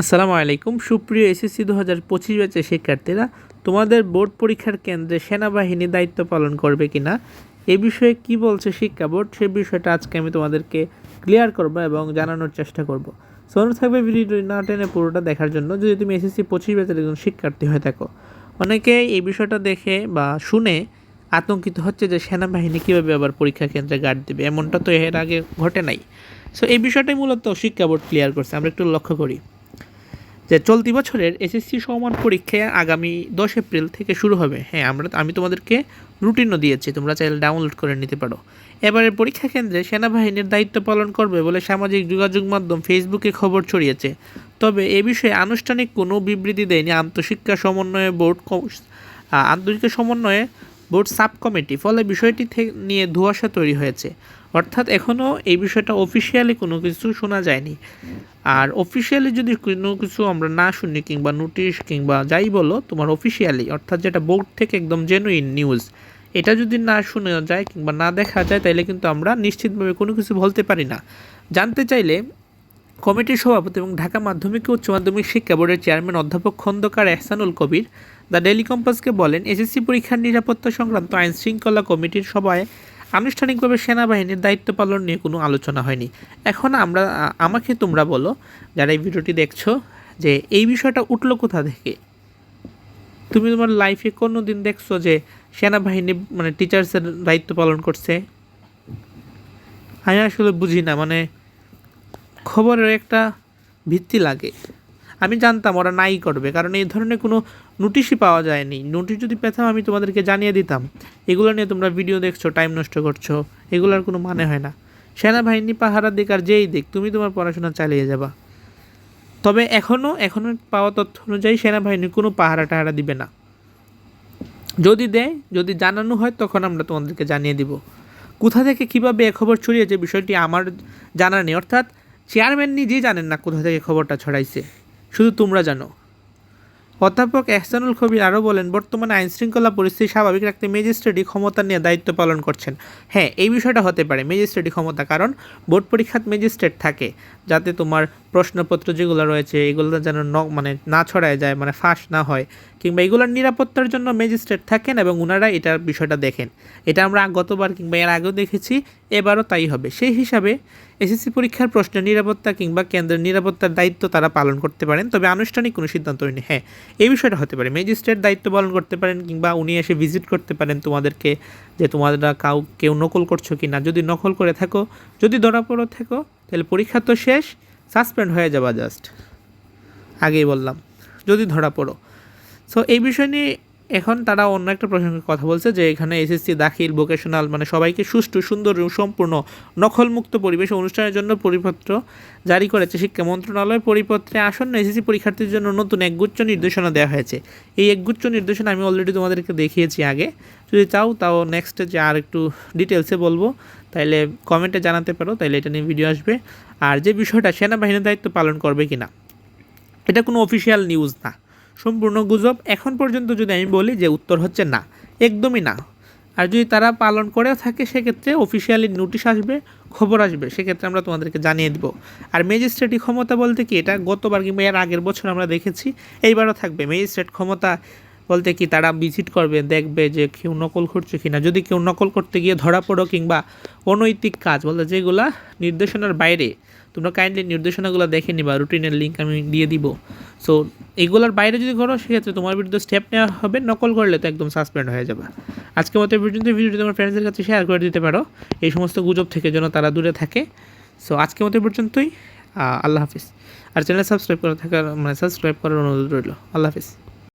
আসসালামু আলাইকুম। সুপ্রিয় এসএসসি দু হাজার পঁচিশ ব্যাচের শিক্ষার্থীরা, তোমাদের বোর্ড পরীক্ষার কেন্দ্রে সেনাবাহিনী দায়িত্ব পালন করবে কিনা, এ বিষয়ে কি বলছে শিক্ষা বোর্ড, সে বিষয়টা আজকে আমি তোমাদেরকে ক্লিয়ার করব এবং জানানোর চেষ্টা করব। সো অনুরোধ থাকবে ভিডিওটি না টেনে পুরোটা দেখার জন্য। যদি তুমি এসএসসি পঁচিশ ব্যাচের একজন শিক্ষার্থী হয়ে থাকো অনেকে এই বিষয়টা দেখে বা শুনে আতঙ্কিত হচ্ছে যে সেনাবাহিনী কীভাবে আবার পরীক্ষা কেন্দ্রে গার্ড দেবে, এমনটা তো এর আগে ঘটে নাই। সো এই বিষয়টাই মূলত শিক্ষা বোর্ড ক্লিয়ার করছে, আমরা একটু লক্ষ্য করি। যে চলতি বছরের এসএসসি সমান পরীক্ষা আগামী দশ এপ্রিল থেকে শুরু হবে। হ্যাঁ আমরা আমি তোমাদেরকে রুটিনও দিয়েছি, তোমরা চাইলে ডাউনলোড করে নিতে পারো। এবারের পরীক্ষা কেন্দ্রে সেনাবাহিনীর দায়িত্ব পালন করবে বলে সামাজিক যোগাযোগ মাধ্যম ফেসবুকে খবর ছড়িয়েছে। তবে এ বিষয়ে আনুষ্ঠানিক কোনো বিবৃতি দেয়নি আন্তঃশিক্ষা সমন্বয় বোর্ড আন্তর্জাতিক সমন্বয়ে বোর্ড সাব কমিটি ফলে বিষয়টি নিয়ে ধোঁয়াশা তৈরি হয়েছে। অর্থাৎ এখনও এই বিষয়টা অফিসিয়ালি কোনো কিছু শোনা যায়নি। আর অফিসিয়ালি যদি কোনো কিছু আমরা না শুনি কিংবা নোটিশ কিংবা যাই বলো, তোমার অফিসিয়ালি অর্থাৎ যেটা বোর্ড থেকে একদম জেনুইন নিউজ এটা যদি না শোনা যায় কিংবা না দেখা যায় তাহলে কিন্তু আমরা নিশ্চিতভাবে কোনো কিছু বলতে পারি না। জানতে চাইলে কমিটির সভাপতি এবং ঢাকা মাধ্যমিক উচ্চ মাধ্যমিক শিক্ষা বোর্ডের চেয়ারম্যান অধ্যাপক খন্দকার এহসানুল কবির দ্য ডেলি কম্পাসকে বলেন, এসএসসি পরীক্ষার নিরাপত্তা সংক্রান্ত আইন শৃঙ্খলা কমিটির সভায় আনুষ্ঠানিকভাবে সেনাবাহিনীর দায়িত্ব পালন নিয়ে কোনো আলোচনা হয়নি। এখন আমরা, আমাকে তোমরা বলো, যারা এই ভিডিওটি দেখছ, যে এই বিষয়টা উঠল কোথা থেকে? তুমি তোমার লাইফে কোনো দিন দেখছ যে সেনাবাহিনী মানে টিচার্সের দায়িত্ব পালন করছে? আমি আসলে বুঝি না মানে খবরের একটা ভিত্তি লাগে। আমি জানতাম ওরা নাই করবে, কারণ এই ধরনের কোনো নোটিশই পাওয়া যায়নি। নোটিশ যদি পেতাম, আমি তোমাদেরকে জানিয়ে দিতাম, এগুলো নিয়ে তোমরা ভিডিও দেখছ, টাইম নষ্ট করছ, এগুলোর কোনো মানে হয় না। সেনাবাহিনী, পাহারা দিক আর যেই দিক, তুমি তোমার পড়াশোনা চালিয়ে যাবা। তবে এখনও এখনও পাওয়া তথ্য অনুযায়ী সেনাবাহিনী কোনো পাহারা টাহারা দিবে না। যদি দেয়, যদি জানানো হয়, তখন আমরা তোমাদেরকে জানিয়ে দিব। কোথা থেকে কীভাবে খবর ছড়িয়েছে, বিষয়টি আমার জানা নেই। অর্থাৎ চেয়ারম্যান নিজেই জানেন না কোথা থেকে খবরটা ছড়াইছে। শুধু তোমরা জানো। অধ্যাপক এহসানুল কবির আরও বলেন, বর্তমানে আইনশৃঙ্খলা পরিস্থিতি স্বাভাবিক রাখতে ম্যাজিস্ট্রেটই ক্ষমতা নিয়ে দায়িত্ব পালন করছেন। হ্যাঁ এই বিষয়টা হতে পারে ম্যাজিস্ট্রেটই ক্ষমতা, কারণ বোর্ড পরীক্ষাত ম্যাজিস্ট্রেট থাকে, যাতে তোমার প্রশ্নপত্র যেগুলো রয়েছে এগুলো যেন মানে না ছড়ায় যায় মানে ফাঁস না হয়, কিংবা এগুলোর নিরাপত্তার জন্য ম্যাজিস্ট্রেট থাকেন এবং ওনারা এটার বিষয়টা দেখেন। এটা আমরা গতবার কিংবা এর আগেও দেখেছি, এবারও তাই হবে। সেই হিসাবে এসএসসি পরীক্ষার প্রশ্নের নিরাপত্তা কিংবা কেন্দ্রের নিরাপত্তার দায়িত্ব তারা পালন করতে পারেন, তবে আনুষ্ঠানিক কোনো সিদ্ধান্ত নেই হ্যাঁ এই বিষয়টা হতে পারে। ম্যাজিস্ট্রেট দায়িত্ব পালন করতে পারেন কিংবা উনি এসে ভিজিট করতে পারেন তোমাদেরকে, যে তোমরা কাউ, কেউ নকল করছ কি না যদি নকল করে থাকো, যদি ধরা পড়ো থাকো, তাহলে পরীক্ষা তো শেষ সাসপেন্ড হয়ে যাবা জাস্ট আগেই বললাম। যদি ধরা পড়ো। সো এই বিষয় নিয়ে এখন তারা অন্য একটা প্রসঙ্গে কথা বলছে যে এখানে এসএসসি দাখিল ভোকেশনাল মানে সবাইকে সুষ্ঠু, সুন্দর সম্পূর্ণ নকলমুক্ত পরিবেশ অনুষ্ঠানের জন্য পরিপত্র জারি করেছে শিক্ষা মন্ত্রণালয়। পরিপত্রে আসন্ন এসএসসি পরীক্ষার্থীর জন্য নতুন একগুচ্ছ নির্দেশনা দেওয়া হয়েছে। এই একগুচ্ছ নির্দেশনা আমি অলরেডি তোমাদেরকে দেখিয়েছি আগে। যদি চাও তাও নেক্সটে যে আর একটু ডিটেলসে বলব, তাইলে কমেন্টে জানাতে পারো, তাইলে এটা নিয়ে ভিডিও আসবে। আর যে বিষয়টা সেনাবাহিনীর দায়িত্ব পালন করবে কিনা, এটা কোনো অফিসিয়াল নিউজ না। সম্পূর্ণ গুজব এখন পর্যন্ত যদি আমি বলি যে উত্তর হচ্ছে না, একদমই না। আর যদি তারা পালন করেও থাকে, সেক্ষেত্রে অফিসিয়ালি নোটিশ আসবে, খবর আসবে, সেক্ষেত্রে আমরা তোমাদেরকে জানিয়ে দেবো। আর ম্যাজিস্ট্রেটই ক্ষমতা বলতে কি, এটা গতবার কিংবা এর আগের বছর আমরা দেখেছি, এইবারও থাকবে। ম্যাজিস্ট্রেট ক্ষমতা বলতে কি তারা ভিজিট করবে, দেখবে যে কেউ নকল করছে কিনা। যদি কেউ নকল করতে গিয়ে ধরা পড়ো কিংবা অনৈতিক কাজ বলতে যেগুলা নির্দেশনার বাইরে, তোমরা কাইন্ডলি নির্দেশনাগুলো দেখে নিবা রুটিনের লিঙ্ক আমি দিয়ে দিব। সো এগুলোর বাইরে যদি করো সেক্ষেত্রে তোমার বিরুদ্ধে স্টেপ নেওয়া হবে, নকল করলে তো একদম সাসপেন্ড হয়ে যাবে। আজকে মতো পর্যন্ত ভিডিওটি তোমার ফ্রেন্ডসদের কাছে শেয়ার করে দিতে পারো। এই সমস্ত গুজব থেকে যেন তারা দূরে থাকে। সো আজকে মতো পর্যন্তই। আল্লাহ হাফিজ। আর চ্যানেল সাবস্ক্রাইব করে থাকার মানে সাবস্ক্রাইব করার অনুরোধ রইল। আল্লাহ হাফিজ।